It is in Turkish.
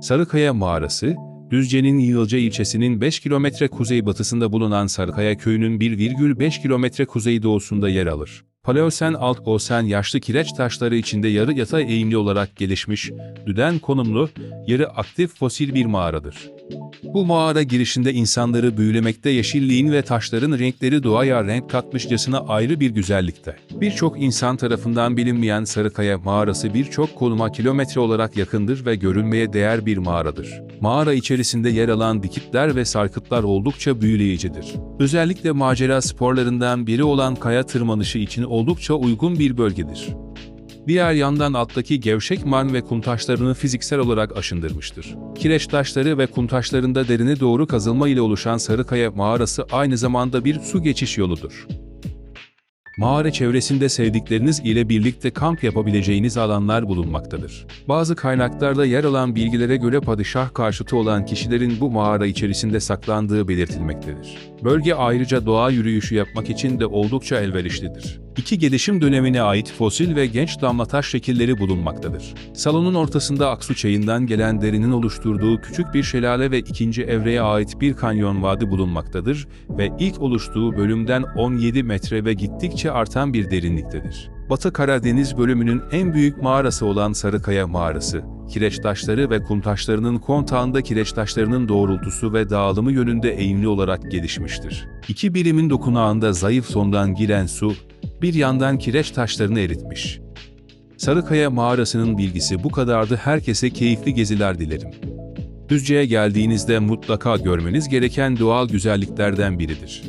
Sarıkaya Mağarası, Düzce'nin Yığılca ilçesinin 5 kilometre kuzeybatısında bulunan Sarıkaya köyünün 1,5 kilometre kuzeydoğusunda yer alır. Paleosen alt Osen yaşlı kireç taşları içinde yarı yatay eğimli olarak gelişmiş, düden konumlu, yarı aktif fosil bir mağaradır. Bu mağara girişinde insanları büyülemekte yeşilliğin ve taşların renkleri doğaya renk katmışçasına ayrı bir güzellikte. Birçok insan tarafından bilinmeyen Sarıkaya mağarası birçok konuma kilometre olarak yakındır ve görülmeye değer bir mağaradır. Mağara içerisinde yer alan dikitler ve sarkıtlar oldukça büyüleyicidir. Özellikle macera sporlarından biri olan kaya tırmanışı için oldukça uygun bir bölgedir. Diğer yandan alttaki gevşek man ve kum taşlarını fiziksel olarak aşındırmıştır. Kireç taşları ve kum taşlarında derine doğru kazılma ile oluşan Sarıkaya mağarası aynı zamanda bir su geçiş yoludur. Mağara çevresinde sevdikleriniz ile birlikte kamp yapabileceğiniz alanlar bulunmaktadır. Bazı kaynaklarda yer alan bilgilere göre padişah karşıtı olan kişilerin bu mağara içerisinde saklandığı belirtilmektedir. Bölge ayrıca doğa yürüyüşü yapmak için de oldukça elverişlidir. İki gelişim dönemine ait fosil ve genç damlataş şekilleri bulunmaktadır. Salonun ortasında Aksu çayından gelen derinin oluşturduğu küçük bir şelale ve ikinci evreye ait bir kanyon vadi bulunmaktadır ve ilk oluştuğu bölümden 17 metre ve gittikçe artan bir derinliktedir. Batı Karadeniz bölümünün en büyük mağarası olan Sarıkaya Mağarası, kireç taşları ve kum taşlarının kontağında kireç taşlarının doğrultusu ve dağılımı yönünde eğimli olarak gelişmiştir. İki birimin dokunağında zayıf sondan giren su, bir yandan kireç taşlarını eritmiş. Sarıkaya mağarasının bilgisi bu kadardı. Herkese keyifli geziler dilerim. Düzce'ye geldiğinizde mutlaka görmeniz gereken doğal güzelliklerden biridir.